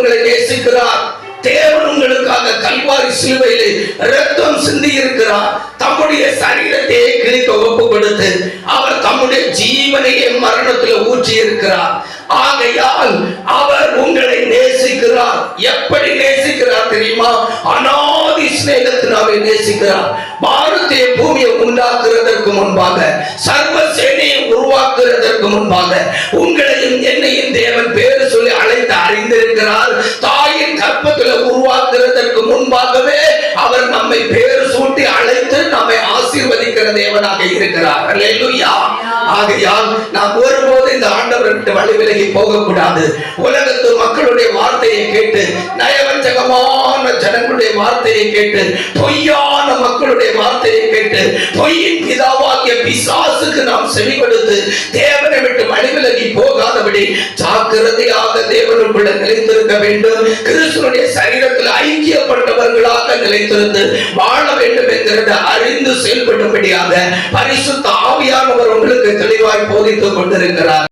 உங்களை நேசிக்கிறார். தேவன் உங்களுக்காக கல்வாரி சிலுவையிலே ரத்தம் சிந்தி இருக்கிறார். தம்முடைய சரீரத்தையே கிழிக்க ஒப்பு கொடுத்து அவர் தம்முடைய ஜீவனையே மரணத்தில் ஊற்றி இருக்கிறார். ஆகையால் அவர் உங்களை நேசிக்கிறார். எப்படி நேசிக்கிறார் தெரியுமா? அனாதி சிநேகத்தினாவே நேசிக்கிறார். பாரதிய பூமியை உண்டாக்குறதற்கு முன்பாக சர்வ சேனையை உருவாக்குறதற்கு முன்பாக உங்களையும் என்னையும் தேவன் பேரு சொல்லி அறிந்திருக்கிறார். தாயின் கற்பத்தில் உருவாக்குறதற்கு முன்பாகவே அவர் நம்மை பேர் சூட்டி அழைத்து நம்மை ஆசீர்வதிக்கிற தேவனாக இருக்கிறார். ஆகையால் நாம் ஒருபோது இந்த ஆண்டவரை விட்டு வழி விலகி போகக்கூடாது. உலகத்து மக்களுடைய வார்த்தையை கேட்டு நயவஞ்சகமான ஜனங்களுடைய வார்த்தையை கேட்டு பொய்யான மக்களுடைய வார்த்தையை கேட்டு பொய்யின் பிதாவாகிய பிசாசுக்கு நாம் செவி கொடுத்து தேவனை சொல்லி ஜாக்கிரதையாக தேவனுக்குள்ள நிலைத்திருக்க வேண்டும். கிறிஸ்துவனுடைய சரீரத்தில் ஐக்கியப்பட்டவர்களாக நிலைத்திருந்து வாழ வேண்டும் என்கிறத அறிந்து செயல்படும்படியாக பரிசுத்த ஆவியானவர் உங்களுக்கு தெளிவாய் போதித்துக் கொண்டிருக்கிறார்.